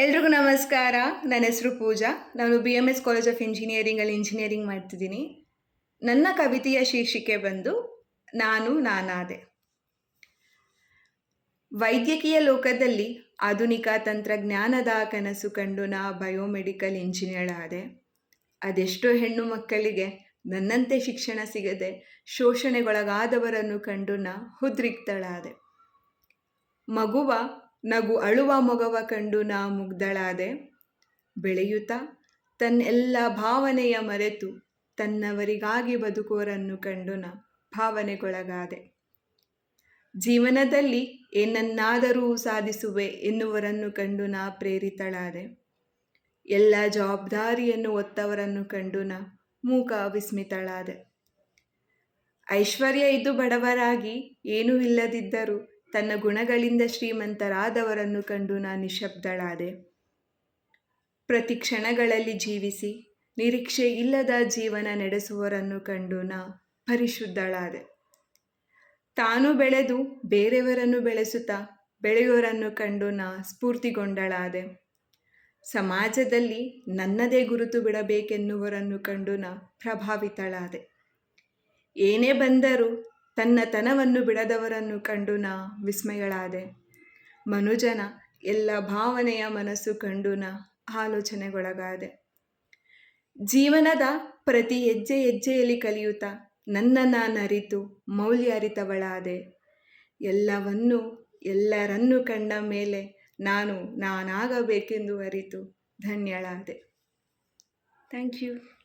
ಎಲ್ರಿಗೂ ನಮಸ್ಕಾರ. ನನ್ನ ಹೆಸರು ಪೂಜಾ. ನಾನು B M S college of ಇಂಜಿನಿಯರಿಂಗಲ್ಲಿ engineering ಮಾಡ್ತಿದ್ದೀನಿ. ನನ್ನ ಕವಿತೆಯ ಶೀರ್ಷಿಕೆ ಬಂದು, ನಾನು ನಾನಾದೆ ವೈದ್ಯಕೀಯ ಲೋಕದಲ್ಲಿ ಆಧುನಿಕ ತಂತ್ರಜ್ಞಾನದ ಕನಸು ಕಂಡು ನಾ ಬಯೋಮೆಡಿಕಲ್ ಇಂಜಿನಿಯರ್ ಆದೆ. ಅದೆಷ್ಟೋ ಹೆಣ್ಣು ಮಕ್ಕಳಿಗೆ ನನ್ನಂತೆ ಶಿಕ್ಷಣ ಸಿಗದೆ ಶೋಷಣೆಗೊಳಗಾದವರನ್ನು ಕಂಡು ನಾ ಹುದ್ರಿಕ್ತಳಾದೆ ಮಗುವ ನಗು ಅಳುವ ಮೊಗವ ಕಂಡು ನಾ ಮುಗ್ಧಳಾದೆ. ಬೆಳೆಯುತ್ತ? ತನ್ನೆಲ್ಲ ಭಾವನೆಯ ಮರೆತು ತನ್ನವರಿಗಾಗಿ ಬದುಕೋರನ್ನು ಕಂಡು ನಾ ಭಾವನೆಗೊಳಗಾದೆ. ಜೀವನದಲ್ಲಿ ಏನನ್ನಾದರೂ ಸಾಧಿಸುವೆ ಎನ್ನುವರನ್ನು ಕಂಡು ನಾ ಪ್ರೇರಿತಳಾದೆ. ಎಲ್ಲ ಜವಾಬ್ದಾರಿಯನ್ನು ಒತ್ತವರನ್ನು ಕಂಡು ನಾ ಮೂಕ ವಿಸ್ಮಿತಳಾದೆ. ಐಶ್ವರ್ಯ ಇದ್ದು ಬಡವರಾಗಿ ಏನೂ ಇಲ್ಲದಿದ್ದರೂ ತನ್ನ ಗುಣಗಳಿಂದ ಶ್ರೀಮಂತರಾದವರನ್ನು ಕಂಡು ನಾ ನಿಶಬ್ದಳಾದೆ ಪ್ರತಿ ಕ್ಷಣಗಳಲ್ಲಿ ಜೀವಿಸಿ, ನಿರೀಕ್ಷೆ ಇಲ್ಲದ ಜೀವನ ನಡೆಸುವರನ್ನು ಕಂಡು ನಾ ಪರಿಶುದ್ಧಳಾದೆ. ತಾನು ಬೆಳೆದು ಬೇರೆಯವರನ್ನು ಬೆಳೆಸುತ್ತಾ ಬೆಳೆಯೋರನ್ನು ಕಂಡು ನಾ ಸ್ಫೂರ್ತಿಗೊಂಡಳಾದೆ. ಸಮಾಜದಲ್ಲಿ ನನ್ನದೇ ಗುರುತು ಬಿಡಬೇಕೆನ್ನುವರನ್ನು ಕಂಡು ನಾ ಪ್ರಭಾವಿತಳಾದೆ. ಏನೇ ಬಂದರೂ ತನ್ನ ತನವನ್ನು ಬಿಡದವರನ್ನು ಕಂಡು ನಾ ವಿಸ್ಮಯಗಳಾದೆ ಮನುಜನ ಎಲ್ಲ ಭಾವನೆಯ ಮನಸ್ಸು ಕಂಡು ನಾ ಆಲೋಚನೆಗೊಳಗಾದೆ. ಜೀವನದ ಪ್ರತಿ ಹೆಜ್ಜೆ ಹೆಜ್ಜೆಯಲ್ಲಿ ಕಲಿಯುತ್ತಾ ನನ್ನನ್ನು ನರಿತು ಮೌಲ್ಯ ಅರಿತವಳಾದೆ ಎಲ್ಲವನ್ನೂ, ಎಲ್ಲರನ್ನೂ ಕಂಡ ಮೇಲೆ ನಾನು ನಾನಾಗಬೇಕೆಂದು ಅರಿತು ಧನ್ಯಳಾದೆ. Thank you.